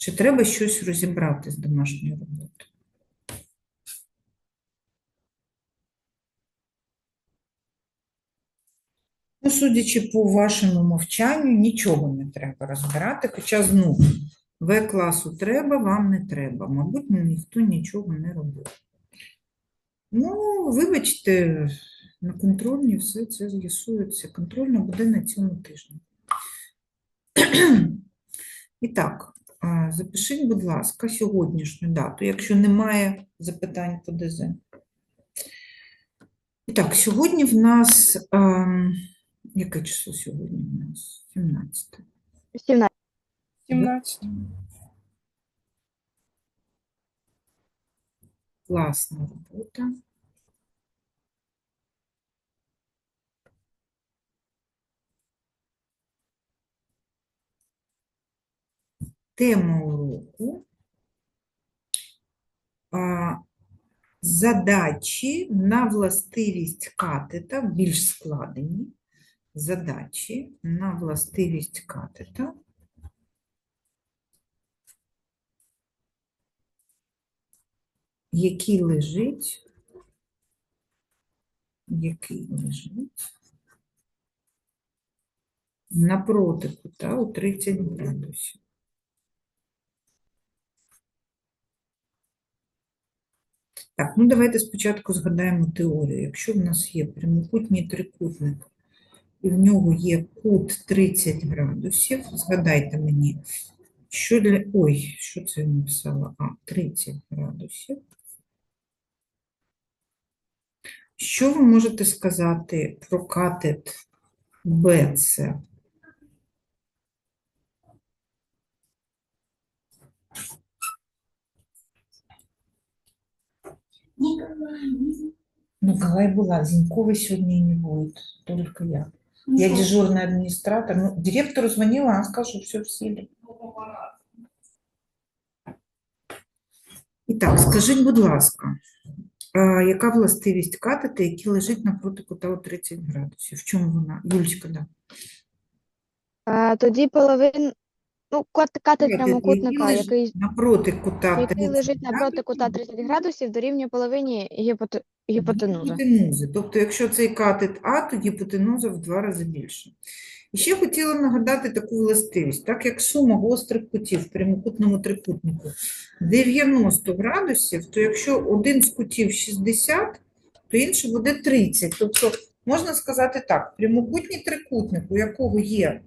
Чи треба щось розібрати з домашньої роботи? Ну, судячи по вашому мовчанню, нічого не треба розбирати, хоча знов В-класу треба, вам не треба. Мабуть, ніхто нічого не робив. Ну, вибачте, на контрольні все це з'ясується. Контрольна буде на цьому тижні. І так, запишіть, будь ласка, сьогоднішню дату, якщо немає запитань по ДЗ. І так, сьогодні в нас, ем, яке число сьогодні в нас? 17. 17. 17. Класна робота. Тема уроку. Задачі на властивість катета, більш складені. Задачі на властивість катета. який лежить, який лежить напроти кута у 30 градусів. Так, ну давайте спочатку згадаємо теорію. Якщо в нас є прямокутній трикутник, і в нього є кут 30 градусів, згадайте мені, що для... Ой, що це я написала? А, 30 градусів. Що ви можете сказати про катет BC? Николай была, Зиньковой сегодня не будет, только я. Я дежурный администратор. Ну, директору звонила, она сказала, что все в силе. І так, скажіть, будь ласка, а, яка властивість катета, який лежить напроти кута у 30 градусів? В чому вона? Юлечка, да. А, тоді половин, ну, кот катет Катет, який лежить який, Напроти кута який 30 лежить напроти кута 30 градусів, дорівнює половині гіпоте- гіпотенузи. Гіпотенузи. Тобто, якщо цей катет А, то гіпотенуза в два рази більше. І ще хотіла нагадати таку властивість. Так як сума гострих кутів в прямокутному трикутнику 90 градусів, то якщо один з кутів 60, то інший буде 30. Тобто, можна сказати так, прямокутній трикутник, у якого є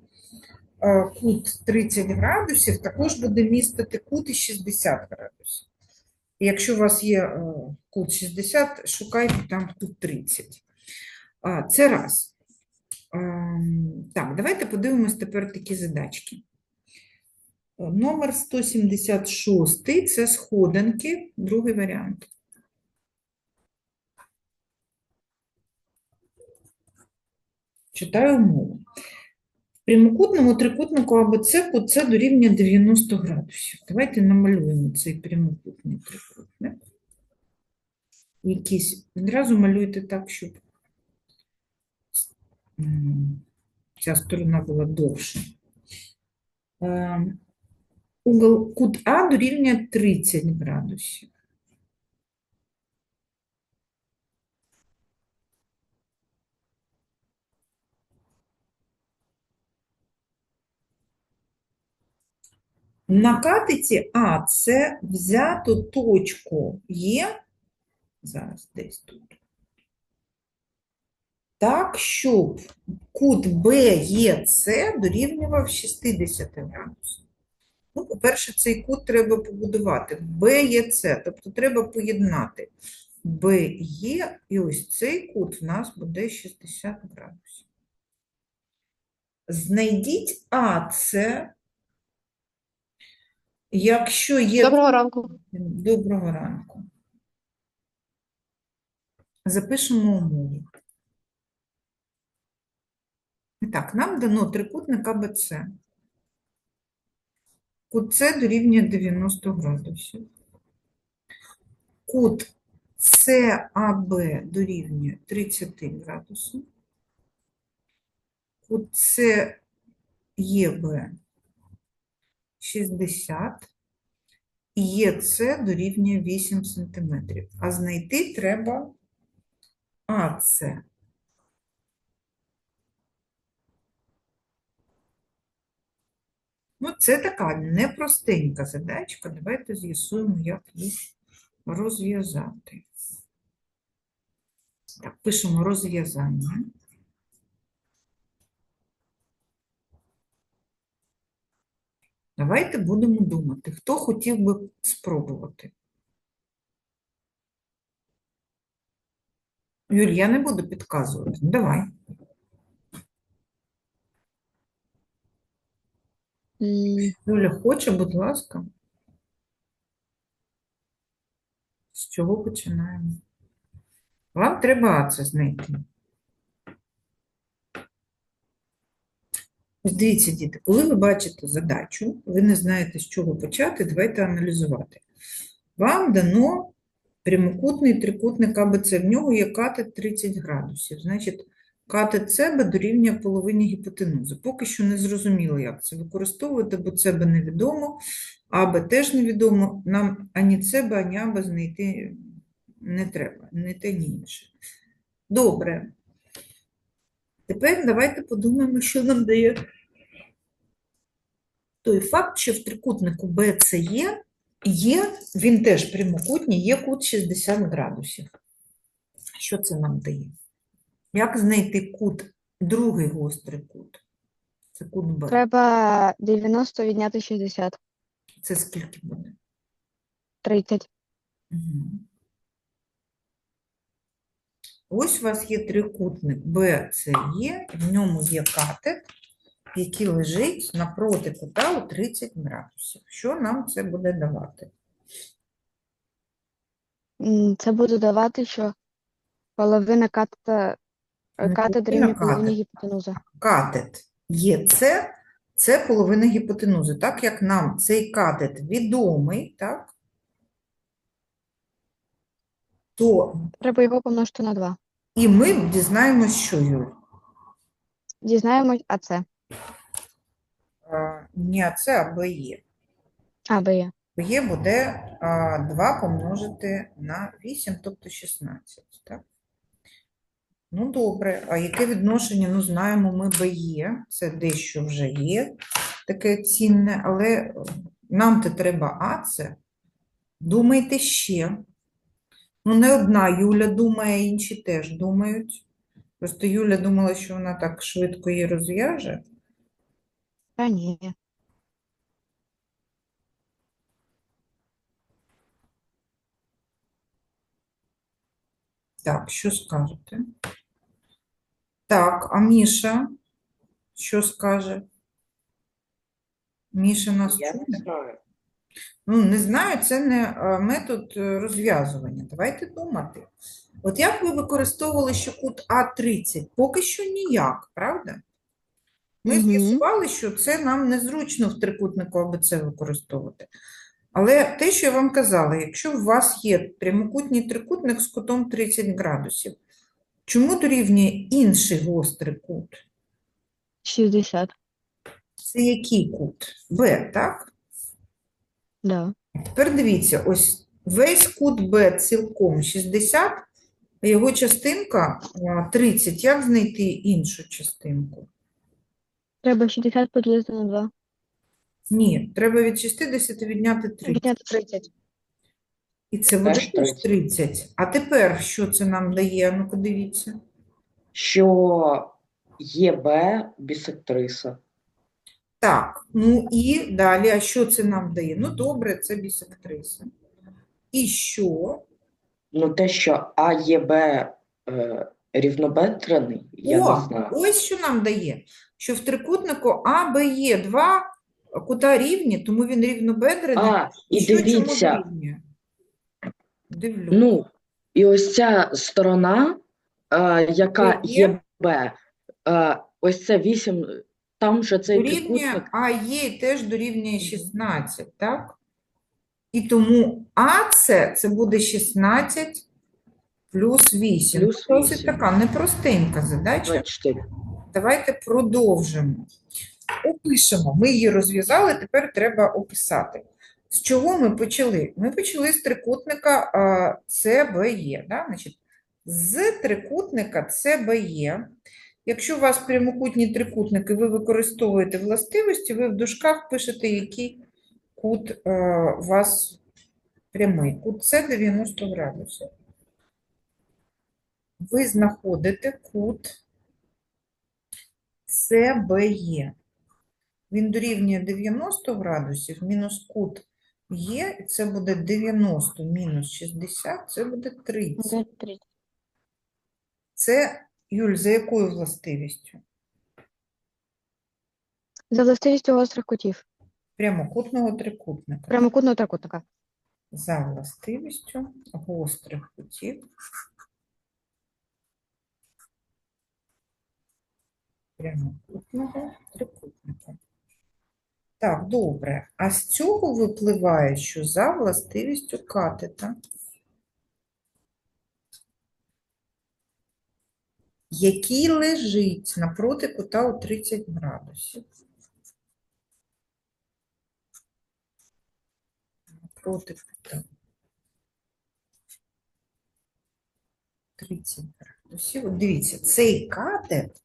кут 30 градусів, також буде містити кут і 60 градусів. І якщо у вас є е, кут 60, шукайте там кут 30. Це раз. Ем, Так, давайте подивимось тепер такі задачки. Е, Номер 176 це сходинки, другий варіант. Читаю умову. Прямокутному трикутнику АБЦ кут С дорівнює 90 градусів. Давайте намалюємо цей прямокутний трикутник. Якийсь, відразу малюйте так, щоб ця сторона була довша. Ем, Угол кут А дорівнює 30 градусів. На катеті А це взято точку Є, зараз десь тут, так, щоб кут БЕЦ дорівнював 60 градусів. Ну, по-перше, цей кут треба побудувати. БЕЦ, тобто треба поєднати БЕ і ось цей кут в нас буде 60 градусів. Знайдіть АЦ, якщо є Доброго ранку. Доброго ранку. Запишемо умову. І Так, нам дано трикутник АБЦ. Кут С дорівнює 90 градусів. Кут САБ дорівнює 30 градусів. Кут СЕБ 60. ЄЦ дорівнює 8 см, а знайти треба АЦ. Ну, це така непростенька задачка. Давайте з'ясуємо, як їх розв'язати. Так, пишемо розв'язання. Давайте будемо думати, хто хотів би спробувати. Юль, я не буду підказувати. Ну, Давай. Юля хоче, будь ласка. З чого починаємо? Вам треба це знайти. Ось дивіться, діти, коли ви бачите задачу, ви не знаєте, з чого почати, давайте аналізувати. Вам дано прямокутний трикутник АБЦ, в нього є катет 30 градусів. Значить, катет СБ дорівнює половині гіпотенузи. Поки що не зрозуміло, як це використовувати, бо СБ невідомо, АБ теж невідомо. Нам ані СБ, ані АБ знайти не треба, ні те, ні інше. Добре. Тепер давайте подумаємо, що нам дає той факт, що в трикутнику BCE є, він теж прямокутній, є кут 60 градусів. Що це нам дає? Як знайти кут, другий гострий кут? Це кут Б. Треба 90 відняти 60. Це скільки буде? 30. Мгм. Ось у вас є трикутник BCE, в ньому є катет, який лежить напроти кута у 30 градусів. Що нам це буде давати? Це буде давати, що половина катета, катет рівня половині катет. гіпотенузи. Катет ЄЦ – це половина гіпотенузи. Так як нам цей катет відомий, так, то Треба його помножити на 2. І ми дізнаємось, що Юль. Дізнаємось, а це. А, Не АЦ, а БЕ. А, Б є. Є буде а, 2 помножити на 8, тобто 16. Так? Ну, добре. А яке відношення? Ну, знаємо ми БЄ. Це дещо вже є таке цінне, але е, нам-то треба АЦ. Думайте ще. Ну, не одна Юля думає, інші теж думають. Просто Юля думала, що вона так швидко її розв'яже. Та ні. Так, що скажете? Так, а Міша що скаже? Міша нас Я не чує? знаю. Ну, не знаю, це не е, метод е, розв'язування. Давайте думати. От як ви використовували ще кут А30? Поки що ніяк, правда? Ми з'ясували, що це нам незручно в трикутнику АБЦ використовувати. Але те, що я вам казала, якщо у вас є прямокутній трикутник з кутом 30 градусів, чому дорівнює інший гострий кут? 60. Це який кут? Б, так? Да. Тепер дивіться, ось весь кут Б цілком 60, а його частинка а, 30. Як знайти іншу частинку? Треба 60 поділити на 2. Ні, треба від 60 відняти 30. Відняти 30. І це буде Теж теж 30. А тепер що це нам дає? Ну-ка дивіться. Що ЄБ бісектриса. Так, ну і далі, а що це нам дає? Ну добре, це бісектриса. І що? Ну, те, що АЄБ е, рівнобедрений, я О, не знаю. ось що нам дає, що в трикутнику АБЄ два кута рівні, тому він рівнобедрений. А, і Що чому дивіться? Дивлюсь. ну, і ось ця сторона, е, яка Є. ЄБ, е, ось це 8, там же цей Дорівнює трикутник, АЄ теж дорівнює 16, так? І тому АЦ це буде 16 плюс 8. Плюс Досить 8. така непростенька задача. 24. Давайте продовжимо. Опишемо. Ми її розв'язали, тепер треба описати. З чого ми почали? Ми почали з трикутника а, CBE. Да? Значить, з трикутника CBE, якщо у вас прямокутні трикутники, ви використовуєте властивості, ви в дужках пишете, який кут е, у вас прямий. Кут С 90 градусів. Ви знаходите кут CBE. Він дорівнює 90 градусів, мінус кут є, і це буде 90 мінус 60, це буде 30. Буде 30. Це, Юль, за якою властивістю? За властивістю гострих кутів. Прямокутного трикутника. Прямокутного трикутника. За властивістю гострих кутів. Прямокутного трикутника. Так, добре. А з цього випливає, що за властивістю катета, який лежить напроти кута у 30 градусів. Напроти кута. 30 градусів. От Дивіться, цей катет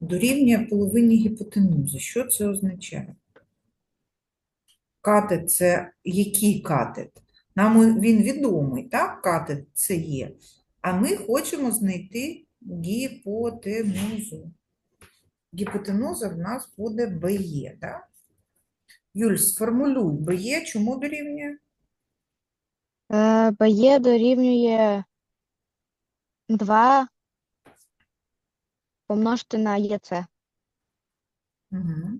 дорівнює половині гіпотенузи. Що це означає? Катет це який катет? Нам він відомий, так? Катет це є. А ми хочемо знайти гіпотенузу. Гіпотенуза в нас буде БЕ, так? Юль, сформулюй, БЕ чому дорівнює? Е, БЕ дорівнює 2 помножити на ЄЦ. Угу.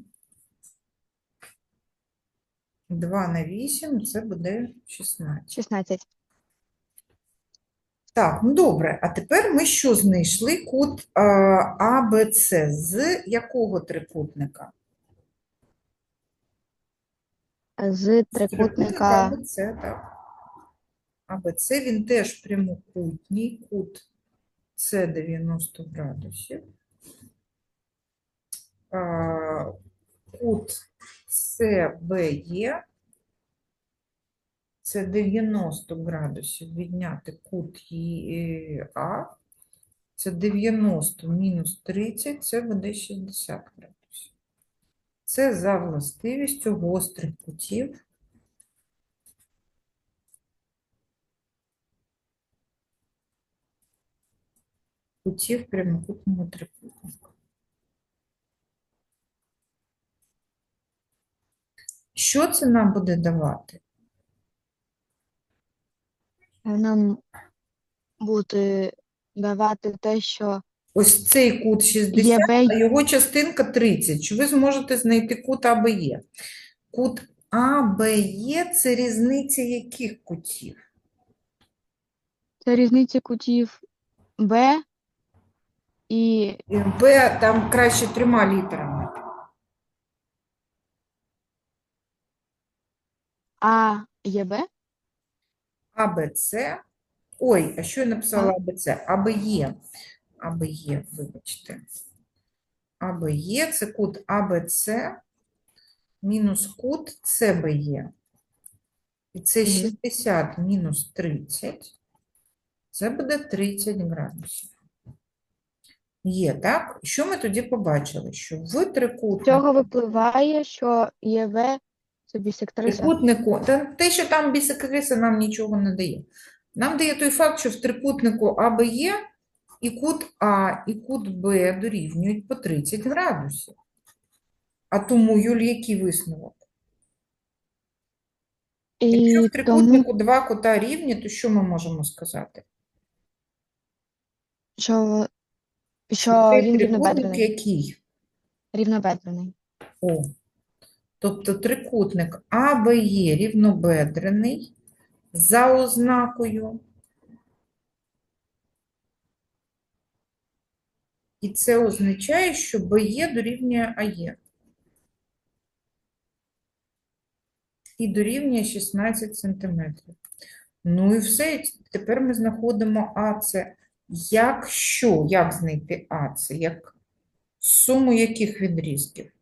2 на 8 це буде 16. 16. Так, ну добре. А тепер ми що знайшли? Кут АБЦ з якого трикутника? З трикутника АБЦ, так. АБЦ, він теж прямокутній, кут С 90 градусів. А, Кут СБЄ це 90 градусів відняти кут ЄА. Це 90 мінус 30, це буде 60 градусів. Це за властивістю гострих кутів. Кутів прямокутного трикутника. Що це нам буде давати? Нам буде давати те, що Ось цей кут 60, ЄБ а його частинка 30. Чи ви зможете знайти кут АБЄ? Кут АБЄ – це різниця яких кутів? це різниця кутів Б і І Б там краще трьома літерами. А ЄБ. АБЦ. Ой, а що я написала АБЦ? АБЄ. АБЄ, вибачте. АБЄ – це кут АБЦ мінус кут СБЄ. І це 60 мінус 30. Це буде 30 градусів. Є, так? Що ми тоді побачили? Що в З цього випливає, що ЄВ це бісектриса. трикутнику, та те, що там бісекриса, нам нічого не дає. Нам дає той факт, що в трикутнику АБЄ і кут А, і кут Б дорівнюють по 30 градусів. А тому, Юль, який висновок? Якщо І в тому трикутнику два кута рівні, то що ми можемо сказати? Що що цей він трикутник рівнобедрений. який? Рівнобедрений. О. Тобто трикутник АБЄ рівнобедрений за ознакою. І це означає, що БЄ дорівнює АЄ. І дорівнює 16 см. Ну і все. Тепер ми знаходимо АЦ. Якщо, як знайти АЦ? Як суму яких відрізків?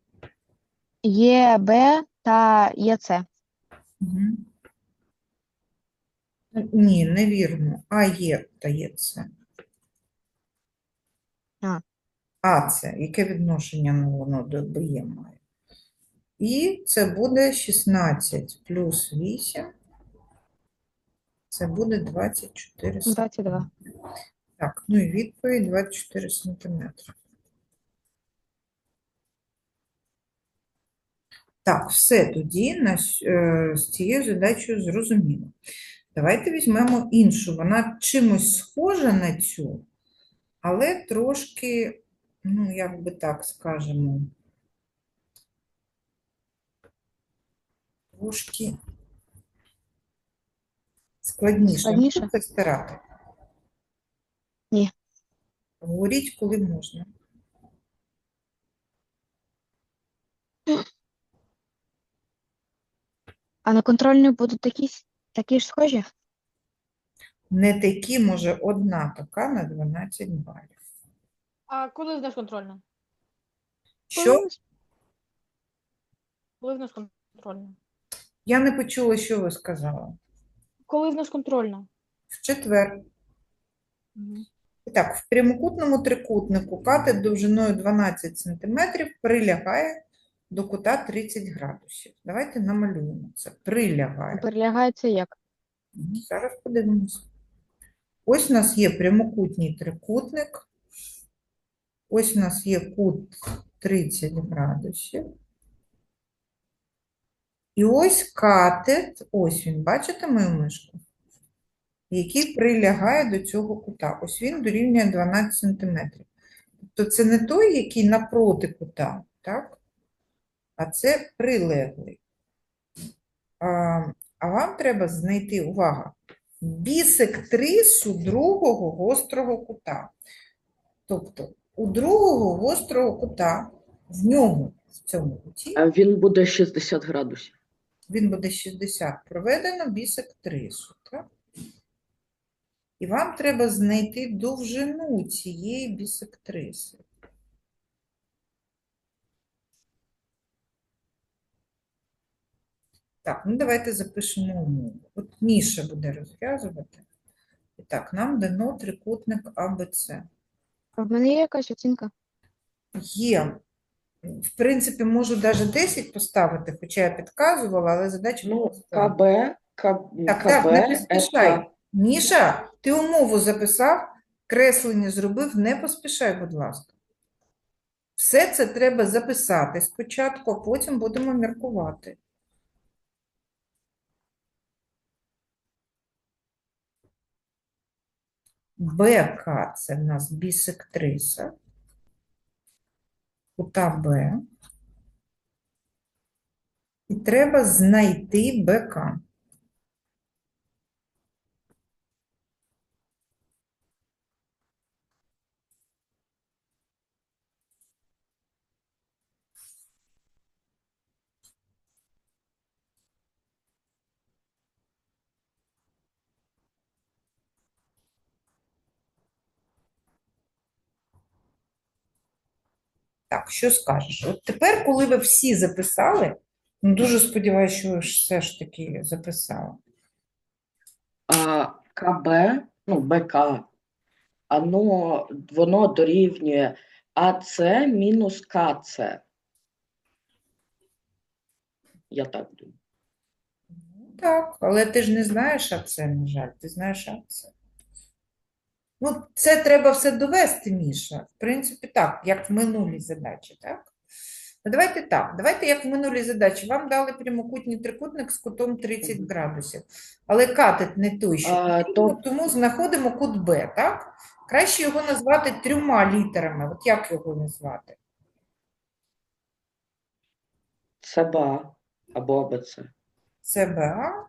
ЄБ та ЄЦ. Мгм. Ні, невірно. А є та є це. А. А це. Яке відношення ну, воно до БЄ має? І це буде 16 плюс 8. Це буде 24 см. 22. Так, ну і відповідь 24 сантиметри. Так, все тоді на, е, з цією задачею зрозуміло. Давайте візьмемо іншу. Вона чимось схожа на цю, але трошки, ну, як би так скажемо, трошки складніше. Складніше? Можете стирати? Ні. Говоріть, коли можна. А на контрольну будуть такі, такі ж схожі? Не такі, може, одна така на 12 балів. А коли в нас контрольна? Що? Коли в нас контрольна? Я не почула, що ви сказали. Коли в нас контрольна? В четвер. Мгм. І Так, в прямокутному трикутнику катет довжиною 12 см прилягає до кута 30 градусів. Давайте намалюємо це. Прилягає. Перелягається як? Зараз подивимося. Ось у нас є прямокутній трикутник. Ось у нас є кут 30 градусів. І ось катет, ось він, бачите мою мишку? Який прилягає до цього кута. Ось він дорівнює 12 см. Тобто це не той, який напроти кута, так? А це прилеглий. А, а вам треба знайти, увага, бісектрису другого гострого кута. Тобто у другого гострого кута, в ньому, в цьому куті, А Він буде 60 градусів. він буде 60, проведено бісектрису, так? І вам треба знайти довжину цієї бісектриси. Так, ну давайте запишемо умову. От Міша буде розв'язувати. І так, нам дано трикутник АБЦ. А в мене є якась оцінка? Є. В принципі, можу навіть 10 поставити, хоча я підказувала, але задача Ну, проста. КБ, К- Так, так, не поспішай. это Міша, ти умову записав, креслення зробив, не поспішай, будь ласка. Все це треба записати спочатку, а потім будемо міркувати. БК це в нас бісектриса. Кута Б. І треба знайти БК. Так, що скажеш? От тепер, коли ви всі записали, ну, дуже сподіваюся, що ви все ж таки записали. а, КБ, ну, БК, оно, воно дорівнює АЦ мінус КЦ. Я так думаю. Ну, Так, але ти ж не знаєш АЦ, на жаль, ти знаєш АЦ. Ну, це треба все довести, Міша. В принципі, так, як в минулій задачі, так? Ну, давайте так, давайте як в минулій задачі. Вам дали прямокутній трикутник з кутом 30 градусів, але катет не той, що А, потрібно, то- тому знаходимо кут Б, так? Краще його назвати трьома літерами. От як його назвати? ЦБА або АБЦ. ЦБА.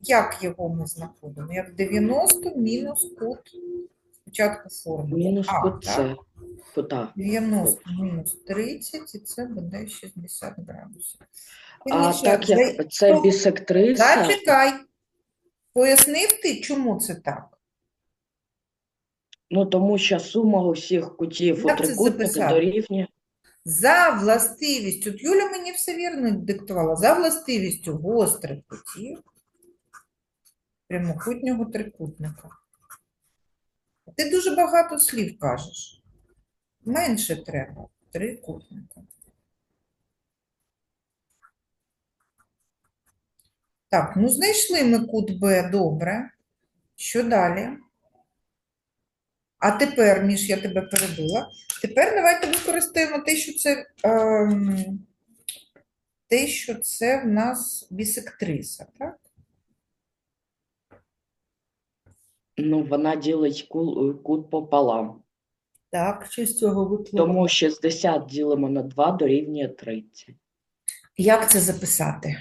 Як його ми знаходимо? Як 90 мінус кут спочатку формули. Мінус А, кут? С. Кута. 90 мінус 30, і це буде 60 градусів. А так за- як це бісектриса, Зачекай. Пояснив ти, чому це так? ну тому що сума усіх кутів у Як це трикутнику записати? дорівнює За властивістю, от Юля мені все вірно диктувала, за властивістю гострих кутів прямокутнього трикутника. Ти дуже багато слів кажеш. Менше треба трикутника. Так, ну знайшли ми кут Б, добре. Що далі? А тепер, Міш, я тебе перебила. Тепер давайте використаємо те, що це, ем, те, що це в нас бісектриса, так? Ну, вона ділить кул- кут пополам. Так, що з цього випливає? Тому 60 ділимо на 2 дорівнює 30. Як це записати?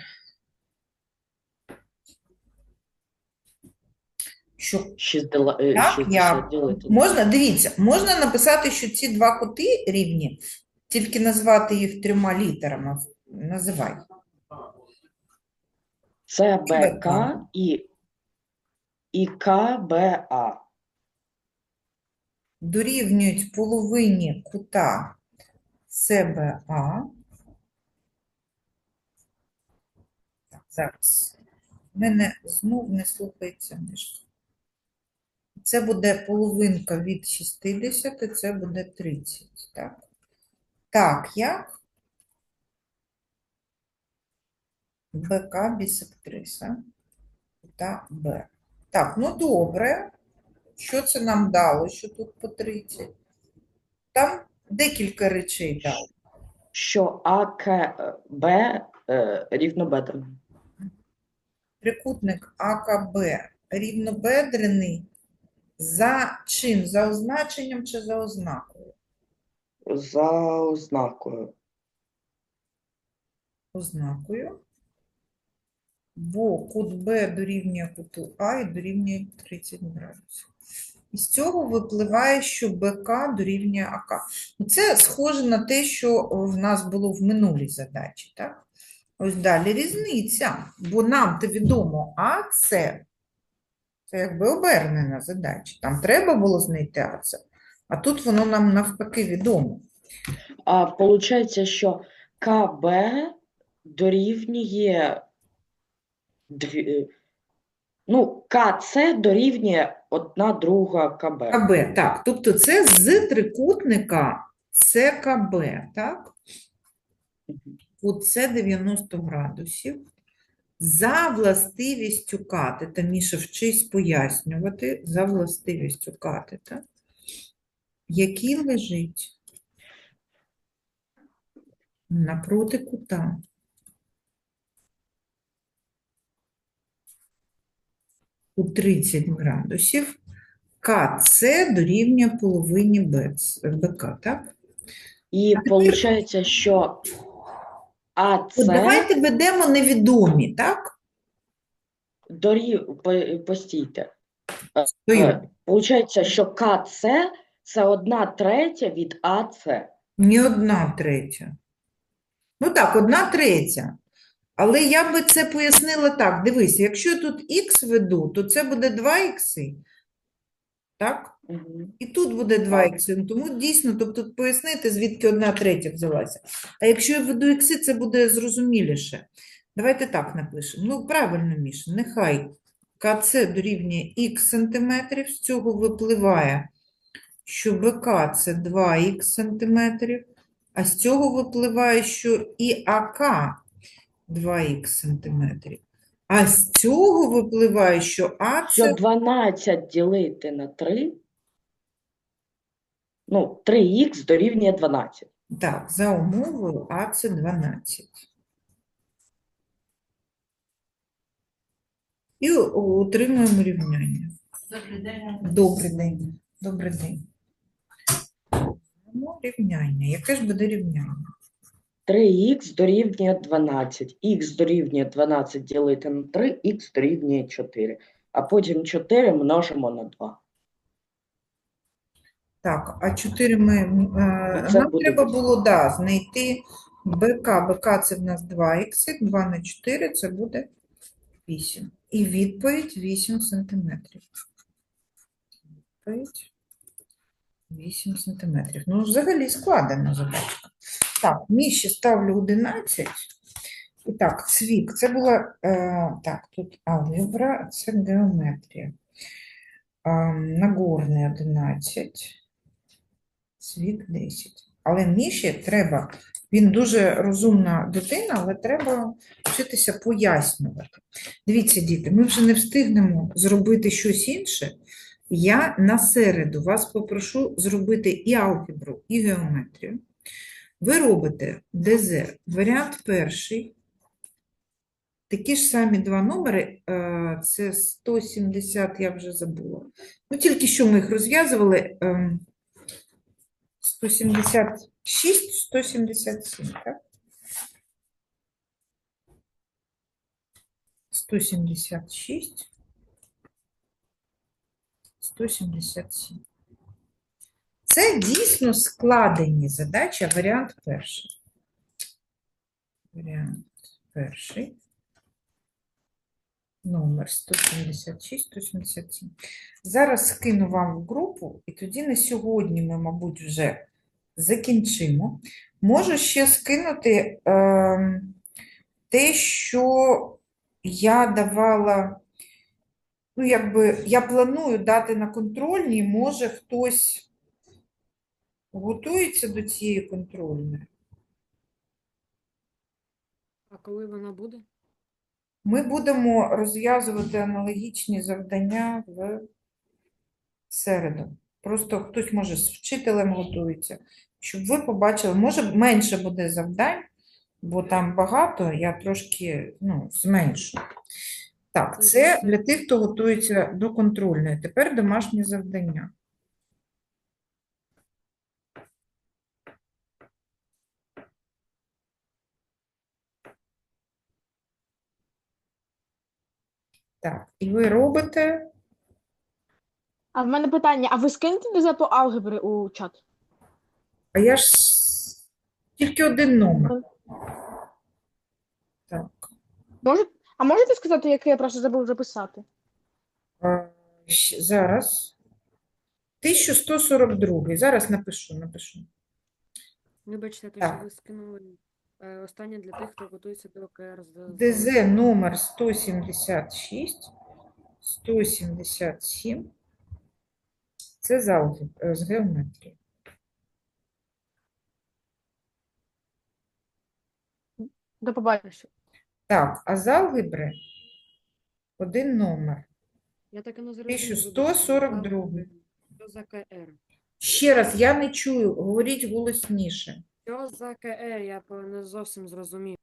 Що 60, е, Так, 60 я- ділити на можна, дивіться, можна написати, що ці два кути рівні, тільки назвати їх трьома літерами. Називай. Це. БК і, і КБА. Дорівнюють половині кута СБА. Так, зараз. В мене знов не слухається мишка. Це буде половинка від 60, це буде 30. Так, так як? БК бісектриса та Б. Так, ну добре. Що це нам дало, що тут по 30? Там декілька речей дало. Що АКБ е, рівнобедрений. Трикутник АКБ рівнобедрений за чим? За означенням чи за ознакою? За ознакою. Ознакою. Бо кут Б дорівнює куту А і дорівнює 30 градусів. Із цього випливає, що БК дорівнює АК. Ну, Це схоже на те, що в нас було в минулій задачі, так? Ось далі різниця, бо нам то відомо АЦ, це якби обернена задача. Там треба було знайти АЦ, а тут воно нам навпаки відомо. А виходить, що КБ дорівнює дві, ну, КЦ дорівнює одна друга КБ. КБ, так. Тобто це з трикутника ЦКБ, так? Кут С 90 градусів. За властивістю катета, Міша, вчись пояснювати, за властивістю катета, який лежить напроти кута. У 30 градусів КЦ дорівнює половині БК, так? І виходить, що АЦ От давайте ведемо невідомі, так? дорів... постійте. Стою. Виходить, що КЦ це одна третя від АЦ. Ні одна третя. Ну так, одна третя. Але я би це пояснила так. Дивись, якщо я тут х веду, то це буде 2 ікси. Так? Мгм. І тут буде 2 ікси. Ну, тому дійсно, тобто пояснити, звідки одна третя взялася. А якщо я веду ікси, це буде зрозуміліше. Давайте так напишемо. Ну, правильно, Міша, нехай КЦ дорівнює х сантиметрів, з цього випливає, що БК це 2х сантиметрів, а з цього випливає, що і АК 2х сантиметрів. А з цього випливає, що А Що це 12 ділити на 3, ну, 3х дорівнює 12. Так, за умовою А це 12. І отримуємо рівняння. Добрий день. Добрий день. Ну, рівняння. Яке ж буде рівняння? 3х дорівнює 12. Х дорівнює 12 ділити на 3, х дорівнює 4. А потім 4 множимо на 2. Так, а 4 ми, е, Це нам буде треба було, да, знайти БК. БК це в нас 2х, 2 на 4 це буде 8. І відповідь 8 сантиметрів. Відповідь 8 сантиметрів. Ну, взагалі складена задачка. Так, Міші ставлю 11. І так, цвік. Це була, е, так, тут алгебра, це геометрія. Е, Нагорний 11. Цвік 10. Але Міші треба, він дуже розумна дитина, але треба вчитися пояснювати. Дивіться, діти, ми вже не встигнемо зробити щось інше. Я на середу вас попрошу зробити і алгебру, і геометрію. Ви робите ДЗ. Варіант перший. Такі ж самі два номери. е, Це 170, я вже забула. Ну, тільки що ми їх розв'язували. ем, 176, 177, так? 176, 177. Це дійсно складені задачі, варіант перший. Варіант перший. Номер 176, 177. Зараз скину вам в групу, і тоді на сьогодні ми, мабуть, вже закінчимо. Можу ще скинути ем, те, що я давала, ну, якби я планую дати на контрольній, може хтось готується до цієї контрольної. А коли вона буде? Ми будемо розв'язувати аналогічні завдання в середу. Просто хтось може з вчителем готується, щоб ви побачили, може менше буде завдань, бо там багато, я трошки ну, зменшу. Так, Це для тих, хто готується до контрольної. Тепер домашнє завдання. Так, і ви робите А в мене питання: а ви скинете ДЗ по алгебри у чат? А я ж тільки один номер. Так. Може... А можете сказати, який я просто забув записати? щ- Зараз. 1142. Зараз напишу, напишу. Вибачте, Так. що ви скинули е, останнє для тих, хто готується до ОКР з ДЗ номер 176, 177. Це з, алгеб- е, з геометрії. До побачення. Так, а з алгебри один номер. Я так і не зрозумів. 1142. Що за КР? Ще раз, я не чую, говоріть голосніше. Що за КР? Я по- не зовсім зрозумів.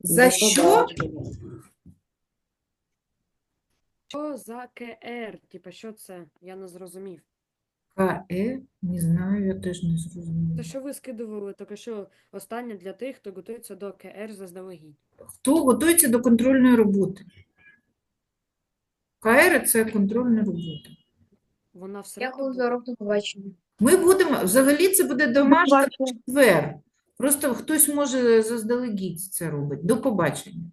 За що? Що за КР? Типа, що це? Я не зрозумів. КЕ? Не знаю, я теж не зрозуміла. Те, що ви скидували, тільки що останнє для тих, хто готується до КР заздалегідь. Хто готується до контрольної роботи? КР – це контрольна робота. Вона в середу Дякую за урок, до побачення. Ми будемо, взагалі це буде домашній побачення. четвер. Просто хтось може заздалегідь це робить. До побачення.